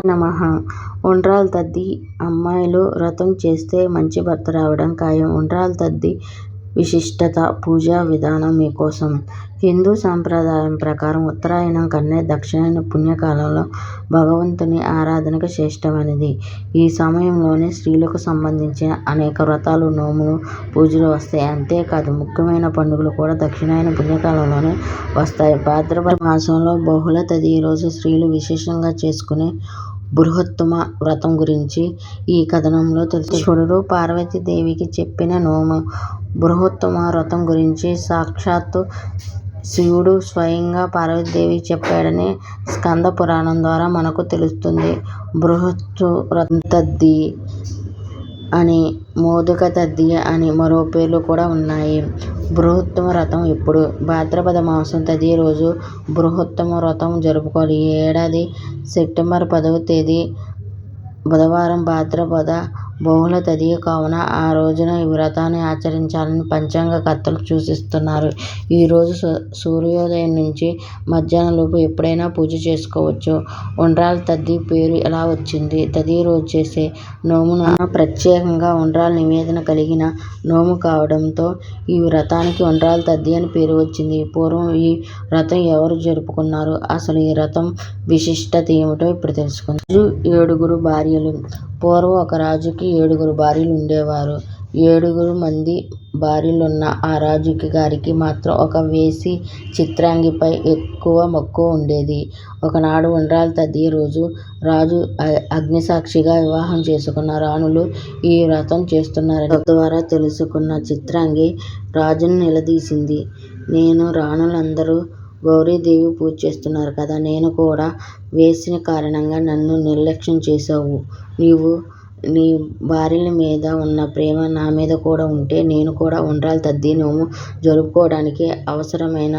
నమ. ఉండ్రాలు తద్ది అమ్మాయిలు వ్రతం చేస్తే మంచి భర్త రావడం ఖాయం. ఉండ్రాలు తద్ది విశిష్టత, పూజా విధానం మీకోసం హిందూ సాంప్రదాయం ప్రకారం ఉత్తరాయణం కన్నా దక్షిణాయన పుణ్యకాలంలో భగవంతుని ఆరాధనకు శ్రేష్టమైనది. ఈ సమయంలోనే స్త్రీలకు సంబంధించిన అనేక వ్రతాలు, నోములు, పూజలు వస్తాయి. అంతేకాదు ముఖ్యమైన పండుగలు కూడా దక్షిణాయన పుణ్యకాలంలోనే వస్తాయి. భాద్రపద మాసంలో బహుళ తది రోజు స్త్రీలు విశేషంగా చేసుకునే బృహత్తమ వ్రతం గురించి ఈ కథనంలో తెలుసు శివుడు పార్వతీదేవికి చెప్పిన నోము బృహత్తమ వ్రతం గురించి సాక్షాత్తు శివుడు స్వయంగా పార్వతీదేవి చెప్పాడని స్కంద పురాణం ద్వారా మనకు తెలుస్తుంది. బృహత్తు వ్రతం తద్ది అని, మోదక తద్ది అని మరో పేర్లు కూడా ఉన్నాయి. బృహత్తమ వ్రతం ఎప్పుడు? భాద్రపద మాసం తదియ రోజు బృహత్తమ వ్రతం జరుపుకోవాలి. ఈ ఏడాది సెప్టెంబర్ పదవ తేదీ బుధవారం భాద్రపద బహుళ తదియ కావున ఆ రోజున ఈ వ్రతాన్ని ఆచరించాలని పంచాంగ కర్తలు సూచిస్తున్నారు. ఈ రోజు సూర్యోదయం నుంచి మధ్యాహ్నంలోపు ఎప్పుడైనా పూజ చేసుకోవచ్చు. ఉండ్రాళ్ళ తద్ది పేరు ఎలా వచ్చింది? తదియ రోజు చేసే నోమున ప్రత్యేకంగా ఉండ్రాళ్ళ నివేదన కలిగిన నోము కావడంతో ఈ వ్రతానికి ఉండ్రాళ్ళ తద్ది అని పేరు వచ్చింది. పూర్వం ఈ వ్రతం ఎవరు జరుపుకున్నారు? అసలు ఈ వ్రతం విశిష్టత ఏమిటో ఇప్పుడు తెలుసుకుందాం. రాజు ఏడుగురు భార్యలు పూర్వం ఒక రాజుకి ఏడుగురు భార్యలు ఉండేవారు. ఏడుగురు మంది భార్యలున్న ఆ రాజుకి గారికి మాత్రం ఒక వేసి చిత్రాంగిపై ఎక్కువ మక్కువ ఉండేది. ఒకనాడు ఉండ్రాళ్ళ తదియ రోజు రాజు అగ్నిసాక్షిగా వివాహం చేసుకున్న రాణులు ఈ వ్రతం చేస్తున్నారని తద్వారా తెలుసుకున్న చిత్రాంగి రాజును నిలదీసింది. నేను రాణులందరూ గౌరీదేవి పూజ చేస్తున్నారు కదా! నేను కూడా వేశ్యని కారణంగా నన్ను నిర్లక్ష్యం చేశావు. నీవు నీ భార్యల మీద ఉన్న ప్రేమ నా మీద కూడా ఉంటే నేను కూడా ఉండ్రాళ్ళ తద్ది. నోము జరుపుకోవడానికి అవసరమైన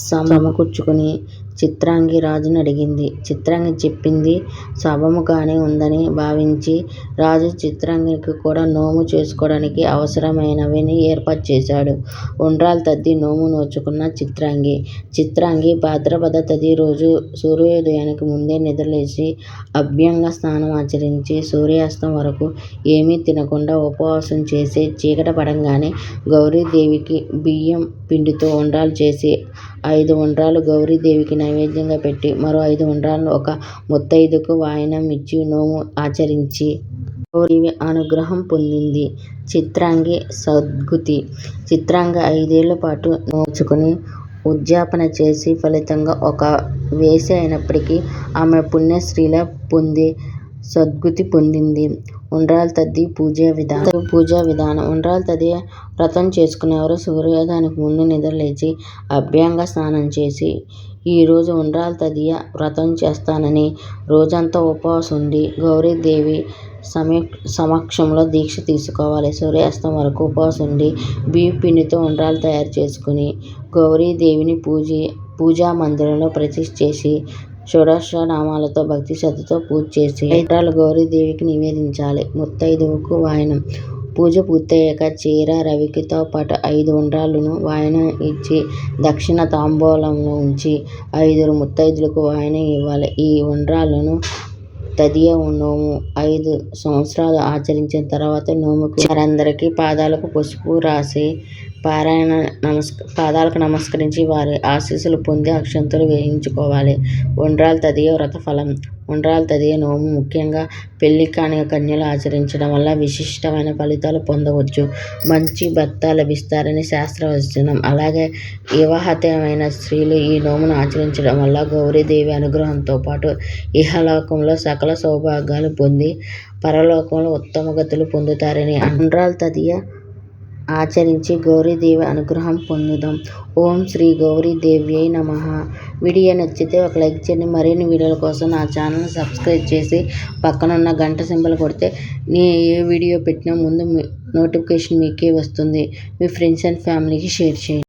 సమకూర్చుకొని చిత్రాంగి రాజును అడిగింది. చిత్రాంగి చెప్పింది సబబుగానే ఉందని భావించి రాజు చిత్రాంగికి కూడా నోము చేసుకోవడానికి అవసరమైనవన్నీ ఏర్పాటు చేశాడు. ఉండ్రాళ్ళ తద్ది నోము నోచుకున్న చిత్రాంగి. చిత్రాంగి భాద్రపద తది రోజు సూర్యోదయానికి ముందే నిద్రలేచి అభ్యంగ స్నానం ఆచరించి సూర్యాస్తం వరకు ఏమీ తినకుండా ఉపవాసం చేసి చీకటి పడంగానే గౌరీదేవికి బియ్యం పిండితో ఉండ్రాలు చేసి ఐదు ఉండ్రాలు గౌరీదేవికి నైవేద్యంగా పెట్టి మరో ఐదు ఉండ్రాలను ఒక ముత్తైదుకు వాయనం ఇచ్చి నోము ఆచరించి గౌరీదేవి అనుగ్రహం పొందింది. చిత్రాంగి సద్గుతి చిత్రాంగ ఐదేళ్ళ పాటు నోచుకుని ఉద్యాపన చేసి ఫలితంగా ఒక వేశ్య అయినప్పటికీ ఆమె పుణ్యశ్రీలా పొంది సద్గుతి పొందింది. ఉండ్రాల తద్ది పూజా విధానం పూజా విధానం ఉండ్రాల తదియ వ్రతం చేసుకునేవారు సూర్యోదయానికి ముందు నిద్రలేచి అభ్యంగ స్నానం చేసి ఈరోజు ఉండ్రాల ఉండ్రాళ్ళ వ్రతం చేస్తానని రోజంతా ఉపవాసం ఉండి గౌరీదేవి సమక్షంలో దీక్ష తీసుకోవాలి. సూర్యాస్తం వరకు ఉపవాసం ఉండి బియ్యపు పిండితో తయారు చేసుకుని గౌరీదేవిని పూజా మందిరంలో ప్రతిష్ఠ చేసి షోడశనామాలతో భక్తి శ్రద్ధతో పూజ చేసి అయిదు గౌరీదేవికి నివేదించాలి. ముత్తయిదువకు వాయనం పూజ పూర్తయ్యాక చీర, రవికితో పాటు ఐదు ఉండ్రాళ్ళను వాయనం ఇచ్చి దక్షిణ తాంబూలంలో ఉంచి ఐదురు ముత్తైదులకు వాయనం ఇవ్వాలి. ఈ ఉండ్రాలను తదియ నోము ఐదు సంవత్సరాలు ఆచరించిన తర్వాత నోముకు వచ్చే వారందరి పాదాలకు పసుపు రాసి పాదాలకు నమస్కరించి వారి ఆశీస్సులు పొంది అక్షంతులు వేయించుకోవాలి. ఉండ్రాల తదియ వ్రత ఫలం ఉండ్రాళ్ళ తదియ నోము ముఖ్యంగా పెళ్ళికాని కన్యలు ఆచరించడం వల్ల విశిష్టమైన ఫలితాలు పొందవచ్చు. మంచి భర్త లభిస్తారని శాస్త్రవచనం. అలాగే వివాహతమైన స్త్రీలు ఈ నోమును ఆచరించడం వల్ల గౌరీదేవి అనుగ్రహంతో పాటు ఇహలోకంలో సకల సౌభాగ్యాలు పొంది పరలోకంలో ఉత్తమ గతులు పొందుతారని ఉండ్రాల తదియ ఆచరించి గౌరీదేవి అనుగ్రహం పొందుదాం. ఓం శ్రీ గౌరీదేవ్యై నమ వీడియో నచ్చితే ఒక లైక్ చేయండి. మరిన్ని వీడియోల కోసం నా ఛానల్ని సబ్స్క్రైబ్ చేసి పక్కనున్న గంట సింబల్ కొడితే నేను ఏ వీడియో పెట్టినా ముందు నోటిఫికేషన్ మీకే వస్తుంది. మీ ఫ్రెండ్స్ అండ్ ఫ్యామిలీకి షేర్ చేయండి.